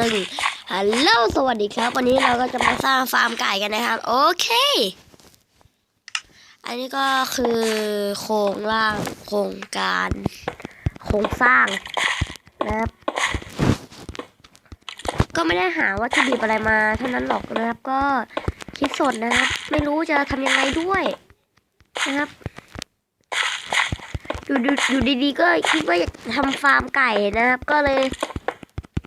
ตึงฮัลโหลสวัสดีครับ วันนี้เราก็จะมาสร้างฟาร์มไก่กันนะครับ โอเค อันนี้ก็คือโครงร่างโครงการโครงสร้างนะครับก็ไม่ได้หาวัตถุดิบอะไรมาเท่านั้นหรอกนะครับ ก็คิดสดนะครับ ไม่รู้จะทำยังไงด้วยนะครับอยู่ดูอยู่ดีๆก็คิดว่าอยากทำฟาร์มไก่นะครับ ก็เลย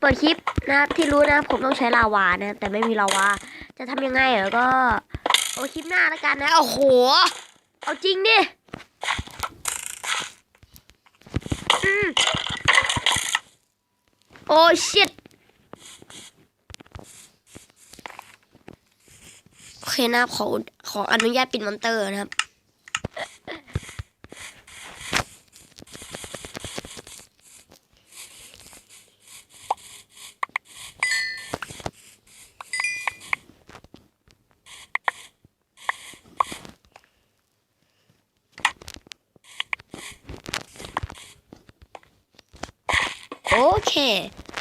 เปิดคลิปนะครับที่รู้นะครับผมต้องใช้ลาวานะแต่ไม่มีลาวาจะทำยังไงเหรอก็เอาคลิปหน้าแล้วกันนะโอ้โห เอาจริงดิโอ้ชิตโอเคนะครับขอขออนุญาตปิดมอนเตอร์นะครับ โอเค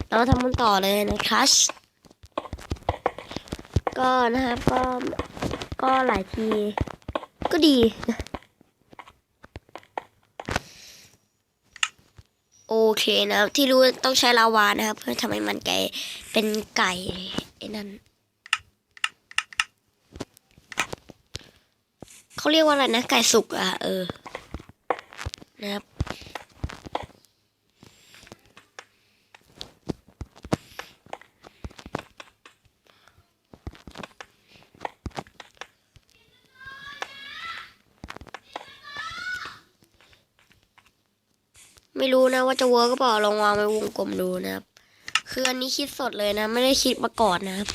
เราทำมันต่อเลยนะครับก็นะครับก็ก็หลายที ก็ดี โอเคนะที่รู้ต้องใช้ลาวานะครับ เพื่อทำให้มันไก่เป็นไก่ไอ้นั่นเขาเรียกว่าอะไรนะไก่สุกอะเออนะครับ ไม่รู้นะว่าจะเวิร์กก็เปล่าลองวางไปวงกลมดูนะครับ คืออันนี้คิดสดเลยนะ ไม่ได้คิดมาก่อนนะครับ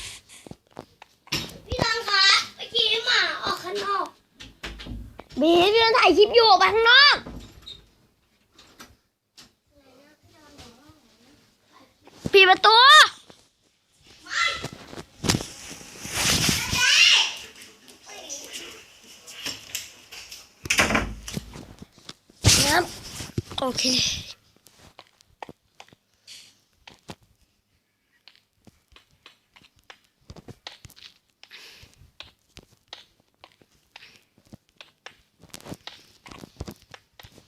พี่ตังคะเมื่อกี้หมาออกข้างนอกบีพี่ต้องถ่ายคลิปอยู่ออกไปข้างนอกปิดประตูนะครับ โอเค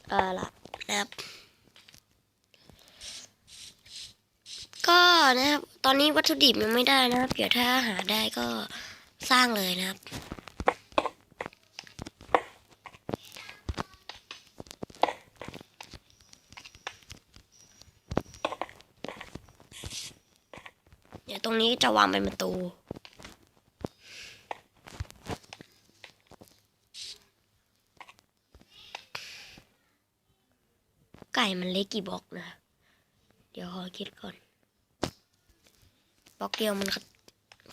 เออละนะครับ ก็นะครับ ตอนนี้วัตถุดิบยังไม่ได้นะครับ เดี๋ยวถ้าหาได้ก็สร้างเลยนะครับ ดี๋ยวตรงนี้จะวางเป็นประตู ไก่มันเล็กกี่บล็อกนะ เดี๋ยวขอคิดก่อน บล็อกเดียวมัน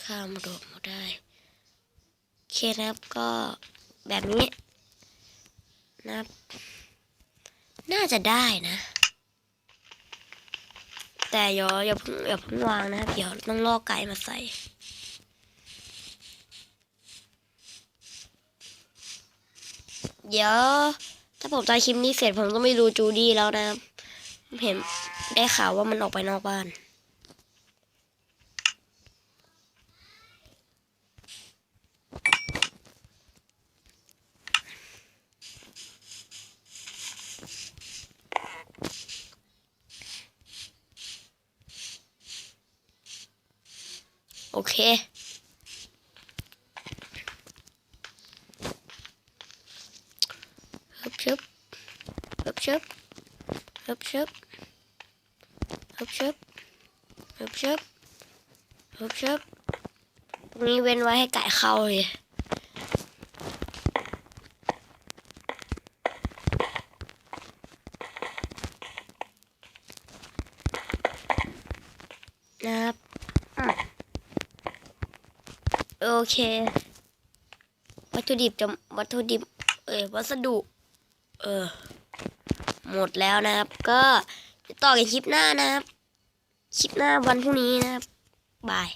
ข้ามโดดมาได้โอเคนะครับก็แบบนี้นะครับ น่าจะได้นะ แต่อย่าอย่าเพิ่งอย่าเพิ่งวางนะเดี๋ยวต้องล่อไก่มาใส่เดี๋ยว ถ้าผมถ่ายคลิปนี้เสร็จผมก็ไม่ดูจูดี้แล้วนะเห็นได้ข่าวว่ามันออกไปนอกบ้าน โอเค ฮึบชึบฮึบชึบฮึบชึบฮึบชึบฮึบชึบฮึบชึบตรงนี้เว้นไว้ให้ไก่เข้าเลยนะครับอะ โอเค วัตถุดิบจะวัตถุดิบ เอ้ยวัสดุ เออ หมดแล้วนะครับ ก็จะต่อกันคลิปหน้านะครับ คลิปหน้าวันพรุ่งนี้นะครับ บาย